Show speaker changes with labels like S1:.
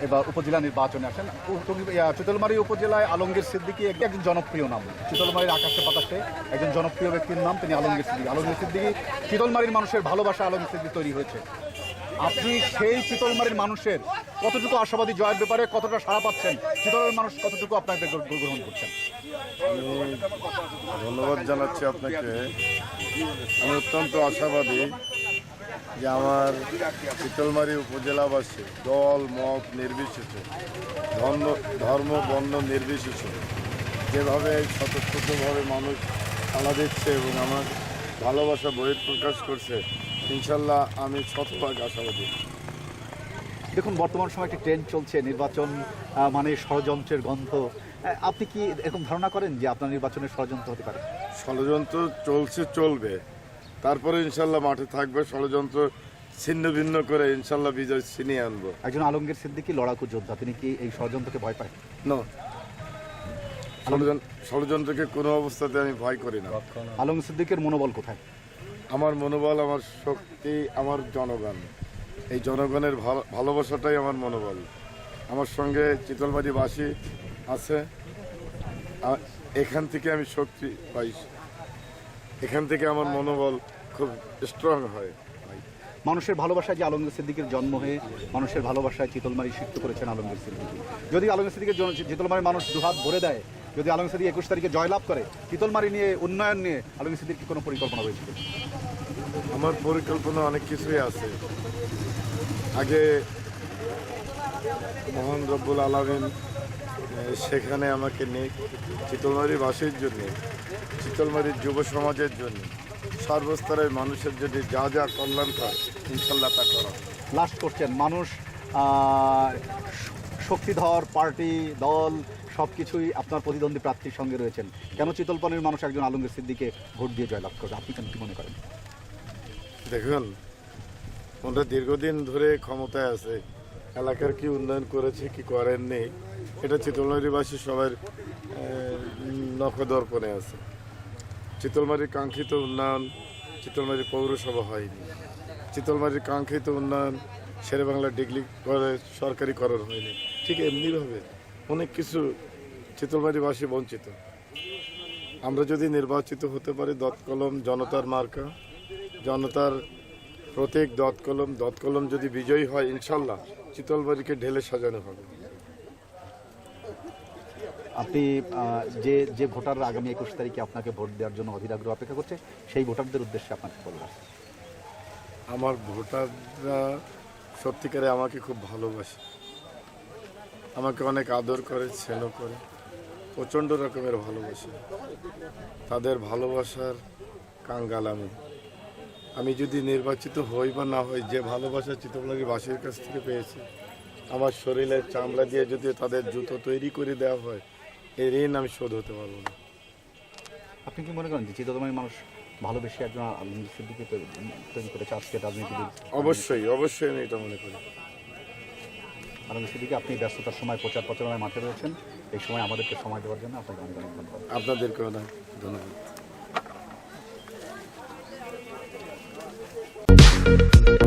S1: এবার উপজেলা নির্বাচনে আসেন। চিতলমারী উপজেলায় আলমগীর সিদ্দিকী এক- একজন জনপ্রিয় নাম। চিতলমারীর আকাশে বাতাসে একজন জনপ্রিয় ব্যক্তির নাম তিনি আলমগীর সিদ্দিকী। আলমগীর সিদ্দিকী চিতলমারীর মানুষের ভালোবাসা আলমগীর সিদ্দিকি তৈরি হয়েছে। আপনি সেই চিতলমারীর মানুষের কতটুকু আশাবাদী জয়ের ব্যাপারে কতটা সাড়া পাচ্ছেন? চিতলের মানুষ কতটুকু আপনাকে গ্রহণ করছেন?
S2: ধন্যবাদ জানাচ্ছি আপনাকে। আমি অত্যন্ত আশাবাদী যে আমার শীতলমারি উপজেলাবাসী দল মত নির্বিশেষে ধর্ম ধর্ম বর্ণ নির্বিশেষে যেভাবে স্বতঃস্ফূর্তভাবে মানুষ সাড়া দিচ্ছে এবং আমার ভালোবাসা বহির প্রকাশ করছে ইনশাল্লাহ আমি শতভাগ আশাবাদী।
S1: দেখুন বর্তমান সময় একটি ট্রেন্ড চলছে নির্বাচন মানে ষড়যন্ত্রের গন্ধ। আপনি কি এরকম ধারণা করেন যে আপনার নির্বাচনের ষড়যন্ত্র হতে পারে?
S2: ষড়যন্ত্র চলছে চলবে। তারপরে ইনশাল্লাহ মাঠে থাকবে ষড়যন্ত্র ছিন্ন ভিন্ন করে ইনশাল্লাহ বিজয় ছিনিয়ে আনব।
S1: একজন আলমগীর সিদ্দিকী লড়াকু যোদ্ধা তিনি কি এই ষড়যন্ত্রকে ভয় পায়?
S2: না। ষড়যন্ত্র ষড়যন্ত্রকে কোনো অবস্থাতে আমি ভয় করি না।
S1: আলম সিদ্দিকের মনোবল কোথায়?
S2: আমার মনোবল আমার শক্তি আমার জনগণ। এই জনগণের ভালো- ভালোবাসাটাই আমার মনোবল। আমার সঙ্গে চিতলবাড়িবাসী আছে। এখান থেকে আমি শক্তি পাই। এখান থেকে আমার মনোবল খুব স্ট্রং হয়।
S1: মানুষের ভালোবাসায় যে আলমগীর সিদ্দিকের জন্ম হয়ে মানুষের ভালোবাসায় চিতলমারি সিদ্ধ করেছেন আলমগীর সিদ্দিকী। যদি আলমগীর সিদ্দিকের চিতলমারির মানুষ দুহাত ভরে দেয় যদি আলমগীর সিদ্দিক একুশ তারিখে জয়লাভ করে চিতলমারি নিয়ে উন্নয়ন নিয়ে আলমগীর সিদ্দিক কোনো পরিকল্পনা রয়েছে?
S2: আমার পরিকল্পনা অনেক কিছুই আছে। আগে মহান রব্বুল আলমিন সেখানে আমাকে নিয়ে চিতলমারিবাসীর জন্য চিতলমারির যুব সমাজের জন্য সর্বস্তরের মানুষের জন্য যা যা কল্যাণ হয় ইনশাল্লাহ তা করা
S1: লাস্ট করছেন মানুষ শক্তিধর পার্টি দল সব কিছুই আপনার প্রতিদ্বন্দ্বী প্রার্থীর সঙ্গে রয়েছেন। কেন চিতলপানির মানুষ একজন আলমগীর সিদ্দিকে ভোট দিয়ে জয়লাভ করবে আপনি কেন কি মনে করেন?
S2: দেখুন ওরা দীর্ঘদিন ধরে ক্ষমতায় আছে। এলাকার কি উন্নয়ন করেছে, কি করেননি এটা চিতলমারিবাসী সবার নখদর্পণে আছে। চিতলমারির কাঙ্ক্ষিত উন্নয়ন চিতলমারি পৌরসভা হয়নি। চিতলমারির কাঙ্ক্ষিত উন্নয়ন শেরেবাংলা ডিগ্রি করে সরকারিকরণ হয়নি। ঠিক এমনিভাবে অনেক কিছু চিতলমারিবাসী বঞ্চিত। আমরা যদি নির্বাচিত হতে পারি দৎকলম জনতার মার্কা, জনতার প্রত্যেক দত কলম দত কলম যদি বিজয়ী হয় ইনশাল্লাহ চিতলবাড়িকে ঢেলে সাজানো হবে।
S1: আপনি যে যে ভোটাররা আগামী একুশ তারিখে আপনাকে ভোট দেওয়ার জন্য অধীর আগ্রহ অপেক্ষা করছে সেই ভোটারদের উদ্দেশ্যে আপনাকে বললাম
S2: আমার ভোটাররা সত্যিকারে আমাকে খুব ভালোবাসে। আমাকে অনেক আদর করে স্নেহ করে প্রচণ্ড রকমের ভালোবাসে। তাদের ভালোবাসার কাঙ্গাল আমি। আমি যদি নির্বাচিত হই বা না হই যে ভালোবাসা চিতলবাড়ির বাসীর কাছ থেকে পেয়েছি আমার শরীরের চামড়া দিয়ে যদি তাদের জুতো তৈরি করে দেওয়া হয় এই ঋণ আমি শোধ হতে পারব না।
S1: আপনি কি মনে করেন যে চিততমারী মানুষ ভালোবেসে একজন সিদ্দিকে তৈরি করেছে আজকে রাজনীতিবিদ?
S2: অবশ্যই অবশ্যই আমি এটা মনে করি।
S1: সিদ্দিকে আপনি ব্যস্ততার সময় প্রচার প্রচারণায় মাঠে রয়েছেন। এই সময় আমাদেরকে সময় দেওয়ার জন্য আপনাকে অনেক অনেক ধন্যবাদ।
S2: আপনাদেরকে অনেক ধন্যবাদ। Thank you.